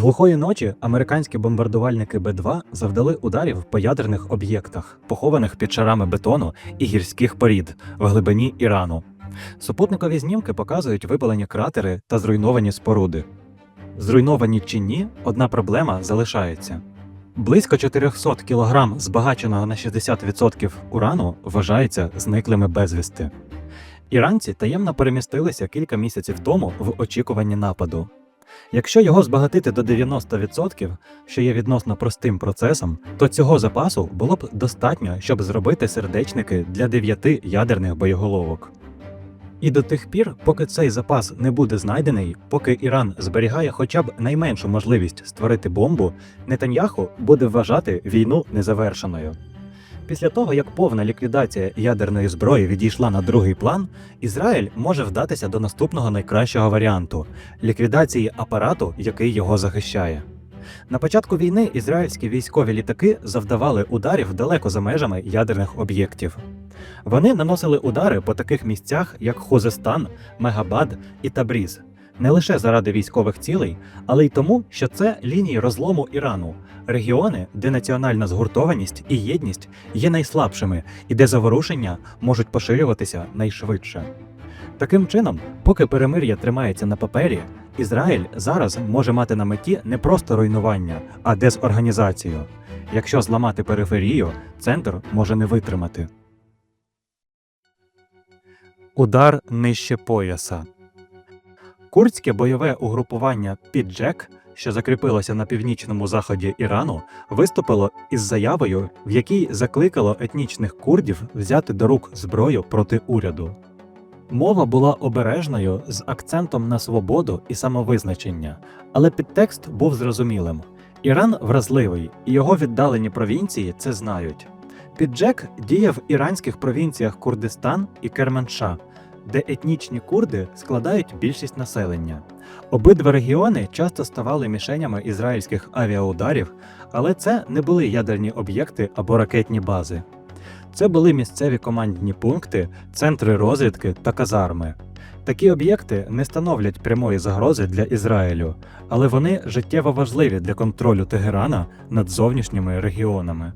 Глухої ночі американські бомбардувальники Б-2 завдали ударів по ядерних об'єктах, похованих під шарами бетону і гірських порід в глибині Ірану. Супутникові знімки показують випалені кратери та зруйновані споруди. Зруйновані чи ні, одна проблема залишається. Близько 400 кг збагаченого на 60% урану вважається зниклими безвісти. Іранці таємно перемістилися кілька місяців тому в очікуванні нападу. Якщо його збагатити до 90%, що є відносно простим процесом, то цього запасу було б достатньо, щоб зробити сердечники для 9 ядерних боєголовок. І до тих пір, поки цей запас не буде знайдений, поки Іран зберігає хоча б найменшу можливість створити бомбу, Нетаньяху буде вважати війну незавершеною. Після того, як повна ліквідація ядерної зброї відійшла на другий план, Ізраїль може вдатися до наступного найкращого варіанту ліквідації апарату, який його захищає. На початку війни ізраїльські військові літаки завдавали ударів далеко за межами ядерних об'єктів. Вони наносили удари по таких місцях, як Хозестан, Мегабад і Табріз, не лише заради військових цілей, але й тому, що це лінії розлому Ірану, регіони, де національна згуртованість і єдність є найслабшими і де заворушення можуть поширюватися найшвидше. Таким чином, поки перемир'я тримається на папері, Ізраїль зараз може мати на меті не просто руйнування, а дезорганізацію. Якщо зламати периферію, центр може не витримати. Удар нижче пояса. Курдське бойове угрупування Піджек, що закріпилося на північному заході Ірану, виступило із заявою, в якій закликало етнічних курдів взяти до рук зброю проти уряду. Мова була обережною з акцентом на свободу і самовизначення, але підтекст був зрозумілим. Іран вразливий, і його віддалені провінції це знають. Піджек діяв в іранських провінціях Курдистан і Керманша, де етнічні курди складають більшість населення. Обидва регіони часто ставали мішенями ізраїльських авіаударів, але це не були ядерні об'єкти або ракетні бази. Це були місцеві командні пункти, центри розвідки та казарми. Такі об'єкти не становлять прямої загрози для Ізраїлю, але вони життєво важливі для контролю Тегерана над зовнішніми регіонами.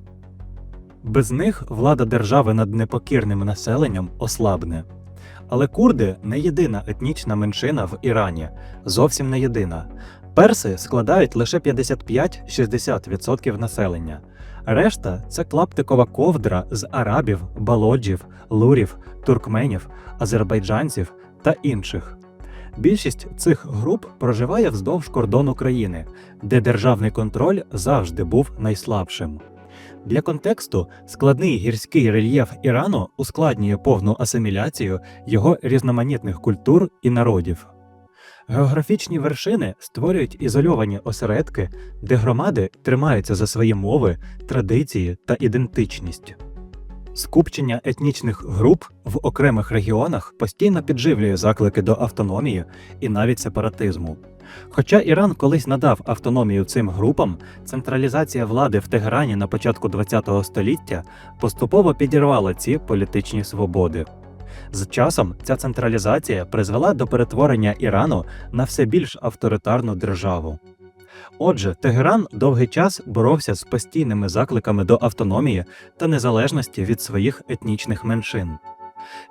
Без них влада держави над непокірним населенням ослабне. Але курди не єдина етнічна меншина в Ірані, зовсім не єдина. Перси складають лише 55-60% населення. Решта це клаптикова ковдра з арабів, балоджів, лурів, туркменів, азербайджанців та інших. Більшість цих груп проживає вздовж кордону країни, де державний контроль завжди був найслабшим. Для контексту складний гірський рельєф Ірану ускладнює повну асиміляцію його різноманітних культур і народів. Географічні вершини створюють ізольовані осередки, де громади тримаються за свої мови, традиції та ідентичність. Скупчення етнічних груп в окремих регіонах постійно підживлює заклики до автономії і навіть сепаратизму. Хоча Іран колись надав автономію цим групам, централізація влади в Тегерані на початку ХХ століття поступово підірвала ці політичні свободи. З часом ця централізація призвела до перетворення Ірану на все більш авторитарну державу. Отже, Тегеран довгий час боровся з постійними закликами до автономії та незалежності від своїх етнічних меншин.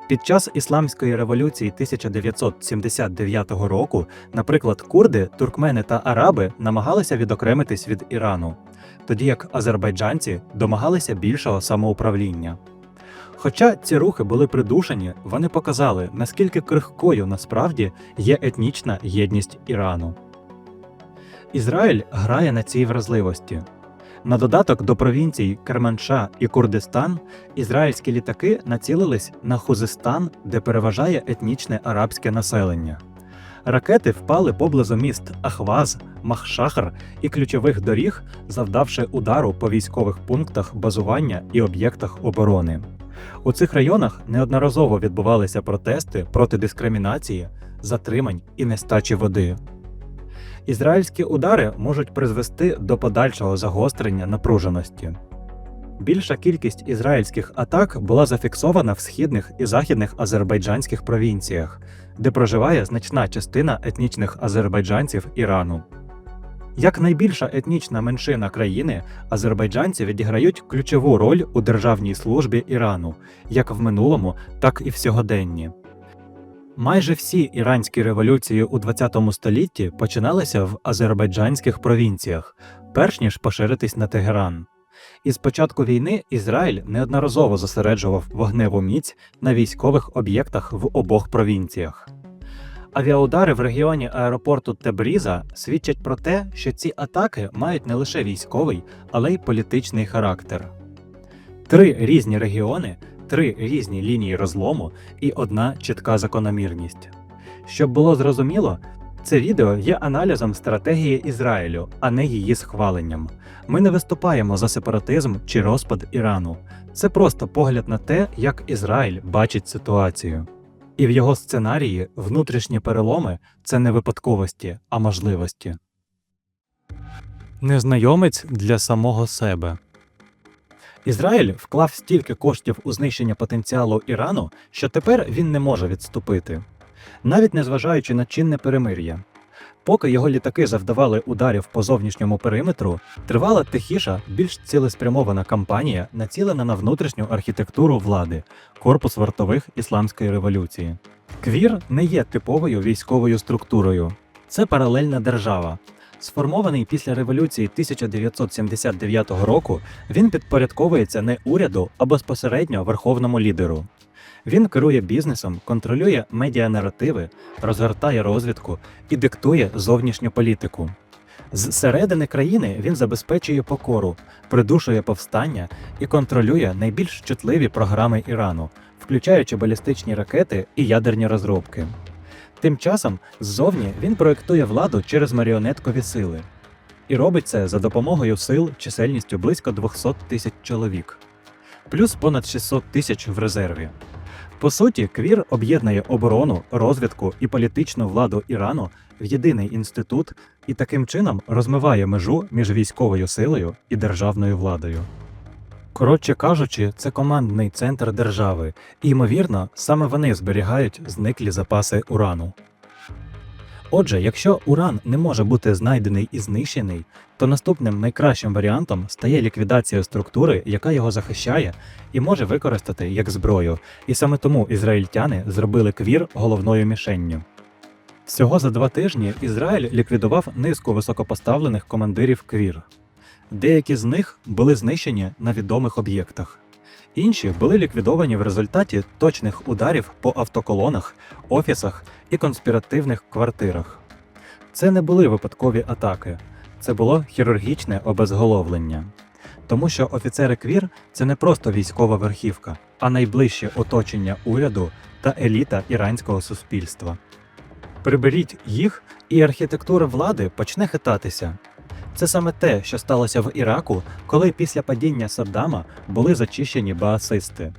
Під час Ісламської революції 1979 року, наприклад, курди, туркмени та араби намагалися відокремитись від Ірану, тоді як азербайджанці домагалися більшого самоуправління. Хоча ці рухи були придушені, вони показали, наскільки крихкою насправді є етнічна єдність Ірану. Ізраїль грає на цій вразливості. На додаток до провінцій Керманша і Курдистан ізраїльські літаки націлились на Хузистан, де переважає етнічне арабське населення. Ракети впали поблизу міст Ахваз, Махшахар і ключових доріг, завдавши удару по військових пунктах базування і об'єктах оборони. У цих районах неодноразово відбувалися протести проти дискримінації, затримань і нестачі води. Ізраїльські удари можуть призвести до подальшого загострення напруженості. Більша кількість ізраїльських атак була зафіксована в східних і західних азербайджанських провінціях, де проживає значна частина етнічних азербайджанців Ірану. Як найбільша етнічна меншина країни, азербайджанці відіграють ключову роль у державній службі Ірану, як в минулому, так і в сьогоденні. Майже всі іранські революції у ХХ столітті починалися в азербайджанських провінціях, перш ніж поширитись на Тегеран. Із початку війни Ізраїль неодноразово зосереджував вогневу міць на військових об'єктах в обох провінціях. Авіаудари в регіоні аеропорту Тебріза свідчать про те, що ці атаки мають не лише військовий, але й політичний характер. Три різні регіони, три різні лінії розлому і одна чітка закономірність. Щоб було зрозуміло, це відео є аналізом стратегії Ізраїлю, а не її схваленням. Ми не виступаємо за сепаратизм чи розпад Ірану. Це просто погляд на те, як Ізраїль бачить ситуацію. І в його сценарії внутрішні переломи це не випадковості, а можливості. Незнайомець для самого себе. Ізраїль вклав стільки коштів у знищення потенціалу Ірану, що тепер він не може відступити, навіть незважаючи на чинне перемир'я. Поки його літаки завдавали ударів по зовнішньому периметру, тривала тихіша, більш цілеспрямована кампанія, націлена на внутрішню архітектуру влади, корпус вартових ісламської революції. Квір не є типовою військовою структурою, це паралельна держава. Сформований після революції 1979 року, він підпорядковується не уряду, а безпосередньо верховному лідеру. Він керує бізнесом, контролює медіанаративи, розгортає розвідку і диктує зовнішню політику. З середини країни він забезпечує покору, придушує повстання і контролює найбільш чутливі програми Ірану, включаючи балістичні ракети і ядерні розробки. Тим часом ззовні він проєктує владу через маріонеткові сили. І робить це за допомогою сил чисельністю близько 200 тисяч чоловік, плюс понад 600 тисяч в резерві. По суті, Квір об'єднує оборону, розвідку і політичну владу Ірану в єдиний інститут і таким чином розмиває межу між військовою силою і державною владою. Коротше кажучи, це командний центр держави, і, ймовірно, саме вони зберігають зниклі запаси урану. Отже, якщо уран не може бути знайдений і знищений, то наступним найкращим варіантом стає ліквідація структури, яка його захищає і може використати як зброю, і саме тому ізраїльтяни зробили квір головною мішенню. Всього за два тижні Ізраїль ліквідував низку високопоставлених командирів квір. Деякі з них були знищені на відомих об'єктах. Інші були ліквідовані в результаті точних ударів по автоколонах, офісах і конспіративних квартирах. Це не були випадкові атаки, це було хірургічне обезголовлення. Тому що офіцери квір це не просто військова верхівка, а найближче оточення уряду та еліта іранського суспільства. Приберіть їх, і архітектура влади почне хитатися. Це саме те, що сталося в Іраку, коли після падіння Саддама були зачищені баасисти.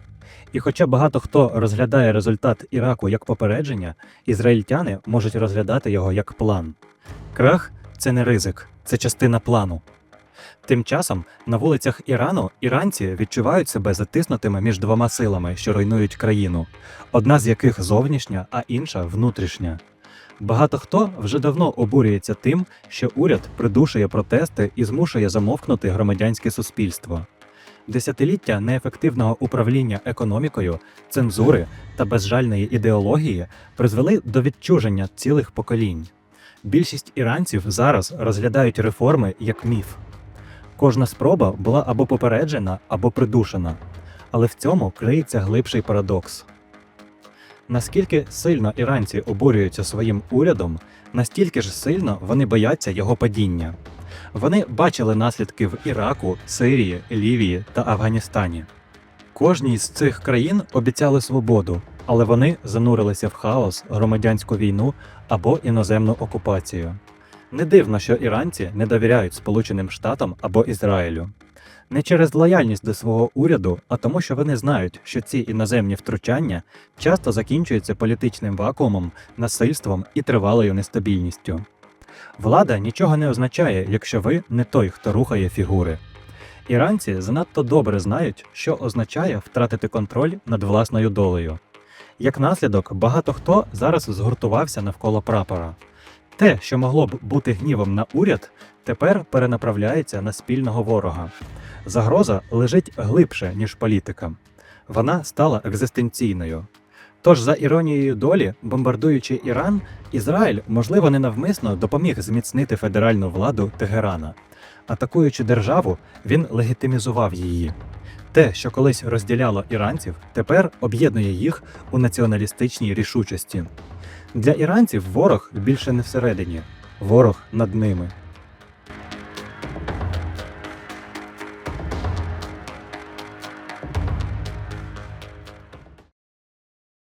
І хоча багато хто розглядає результат Іраку як попередження, ізраїльтяни можуть розглядати його як план. Крах це не ризик, це частина плану. Тим часом на вулицях Ірану іранці відчувають себе затиснутими між двома силами, що руйнують країну, одна з яких зовнішня, а інша внутрішня. Багато хто вже давно обурюється тим, що уряд придушує протести і змушує замовкнути громадянське суспільство. Десятиліття неефективного управління економікою, цензури та безжальної ідеології призвели до відчуження цілих поколінь. Більшість іранців зараз розглядають реформи як міф. Кожна спроба була або попереджена, або придушена, але в цьому криється глибший парадокс. Наскільки сильно іранці обурюються своїм урядом, настільки ж сильно вони бояться його падіння. Вони бачили наслідки в Іраку, Сирії, Лівії та Афганістані. Кожній з цих країн обіцяли свободу, але вони занурилися в хаос, громадянську війну або іноземну окупацію. Не дивно, що іранці не довіряють Сполученим Штатам або Ізраїлю. Не через лояльність до свого уряду, а тому, що вони знають, що ці іноземні втручання часто закінчуються політичним вакуумом, насильством і тривалою нестабільністю. Влада нічого не означає, якщо ви не той, хто рухає фігури. Іранці занадто добре знають, що означає втратити контроль над власною долею. Як наслідок, багато хто зараз згуртувався навколо прапора. Те, що могло б бути гнівом на уряд, тепер перенаправляється на спільного ворога. Загроза лежить глибше, ніж політика. Вона стала екзистенційною. Тож, за іронією долі, бомбардуючи Іран, Ізраїль, можливо, ненавмисно допоміг зміцнити федеральну владу Тегерана. Атакуючи державу, він легітимізував її. Те, що колись розділяло іранців, тепер об'єднує їх у націоналістичній рішучості. Для іранців ворог більше не всередині, ворог над ними.